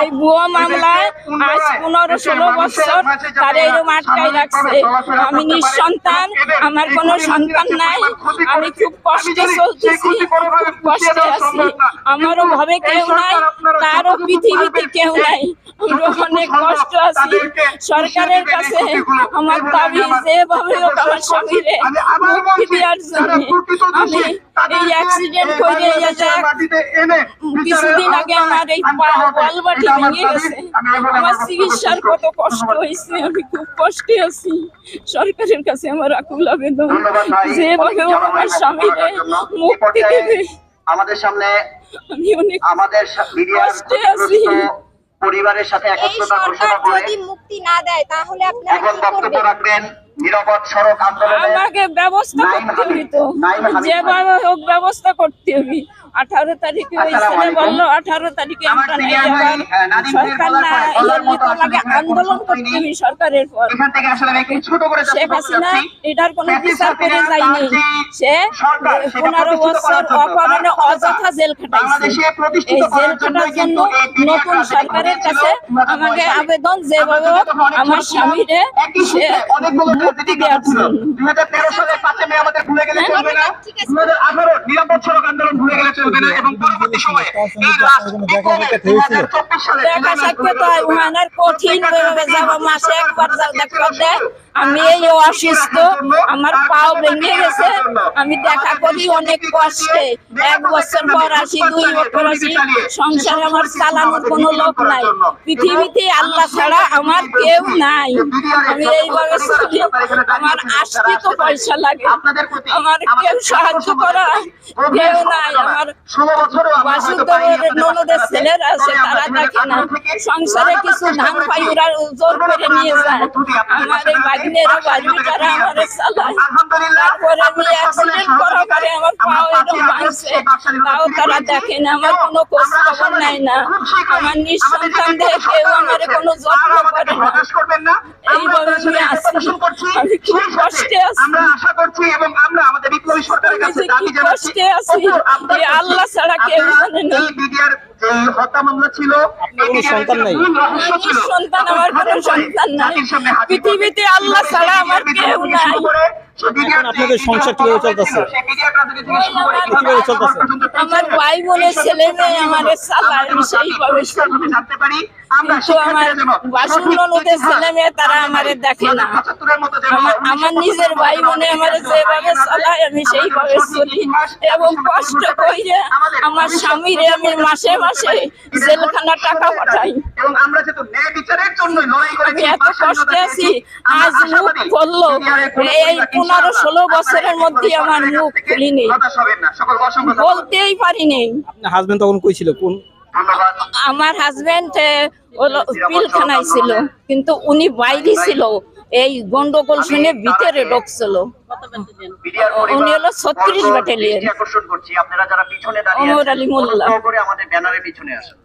এই ভুয়া মামলায় আজ পনেরো ষোলো বছর তার এরকম আটকাই রাখছে। আমি নিঃসন্তান আমার কোনো সন্তান নাই। আমি খুব কষ্টে চলতেছি খুব কষ্টে আছি। আমারও ভাবে কেউ নাই তারও পৃথিবীতে কেউ নাই। আমরা অনেক কষ্ট আছি। সরকারের কাছে আমার দাবি যেভাবে হোক আমার স্বামীরে মুক্তি দেওয়ার জন্য আমি এই অ্যাক্সিডেন্ট করে কিছুদিন আগে আমার এই বলবাটি ভেঙে গেছে। আমার চিকিৎসার কত কষ্ট হয়েছে আমি খুব কষ্টে আছি। সরকারের কাছে আমার আকুল আবেদন। যেভাবে আমার স্বামীরে মুক্তি দেবে। আমাদের সামনে আমি অনেক আমাদের কষ্টে আছি। পরিবারের সাথে একত্রতা সরকার ঘোষণা করে যদি মুক্তি না দেয় তাহলে আপনারা এখন কি বক্তব্য রাখবেন নিরাপদ সড়ক আন্দোলনে আমাকে ব্যবস্থা করতে হবে তো। যেভাবে হোক ব্যবস্থা করতে হবে। আঠারো তারিখে ওই ছেলে বলল আঠারো তারিখে আমরা সরকার না আন্দোলন করতে হবে সরকারের পর। এখান থেকে আসলে আমি একটু ছোট করে শেখ হাসিনা এটার কোনো বিচার করে যায়নি সে পনেরো বছর অপরাধে অযথা জেল খাটাইছে। এই জেল খাটার জন্য নতুন সরকারের কাছে আমাকে আবেদন যেভাবে আমার স্বামীরে সে মুক্তি দেওয়ার জন্য দুই হাজার তেরো সালে পাঁচে মে আমাদের ভুলে গেলে চলবে না। ঠিক আছে। চলবে এবং পরবর্তী সময়ে দেখা সাক্ষাৎ হয় উহানের কঠিন মাসে একবার আমি এই অসুস্থ, আমার পাও ভেঙে গেছে। আমি দেখা করি অনেক কষ্টে। এক বছর পর আসি, দুই বছর আসি। সংসারে আমার চালানোর কোনো লোক নাই। পৃথিবীতে আল্লাহ ছাড়া আমার কেউ নাই। আমি এইভাবে আমার আসতে তো পয়সা লাগে। আমার কেউ সাহায্য করা কেউ নাই। আমার বাসুদেবের ননদের ছেলেরা আছে, তারা দেখে না। সংসারে কিছু ধান পাই ওরা জোর করে নিয়ে যায়। আমার এই বাগনেরা বাড়িটারা আমার চালায় তারপরে আমি অ্যাক্সিডেন্ট করার পরে আমার পাও এরকম ভাঙছে তাও তারা দেখে না আমার কোনো খোঁজ খবর নেয় না। আমার নিঃসন্তানদের কেউ আমার কোনো যত্ন করে না। এইভাবে আমি আছি। আমি খুব কষ্টে আছি। আমরা আশা করছি এবং আমরা আমাদের বিপ্লবী সরকারের কাছে দাবি জানাচ্ছি। কষ্টে আছি, হুজুর, আপনার এই আল্লাহ ছাড়া কেউ জানে না। এই হত্যা মামলা ছিল সন্তান নাই? সন্তান আমার কোনো সন্তান নাই পৃথিবীতে আল্লাহ ছাড়া আমার কেউ নাই আপনাদের সংসার কীভাবে চলতেছে? কীভাবে চলতেছে? আমার ভাই বোনের ছেলে মেয়ে আমার আমি সেইভাবে। জানতে পারি তারা আমারে দেখে না। আমার নিজের ভাই বোনে আমার যেভাবে চালায় আমি সেইভাবে চলি। এবং কষ্ট কইরে আমার স্বামীরে আমি মাসে মাসে জেলখানা টাকা পাঠাই। আমি এত কষ্টে আছি আজ মুখ করল এই পনেরো ষোলো বছরের মধ্যে আমার মুখ খুলিনি। বলতেই পারিনি। আপনার হাজবেন্ড তখন কই ছিল? কোন আমার হাজবেন্ড পিলখানায় ছিল কিন্তু উনি বাইরে ছিল এই গন্ডগোল শুনে ভিতরে ঢুকছিল উনি হলো 36 বর্গ ব্যাটালিয়ন। ওমর আলী মোল্লা। আমাদের ব্যানারের পিছনে আসুন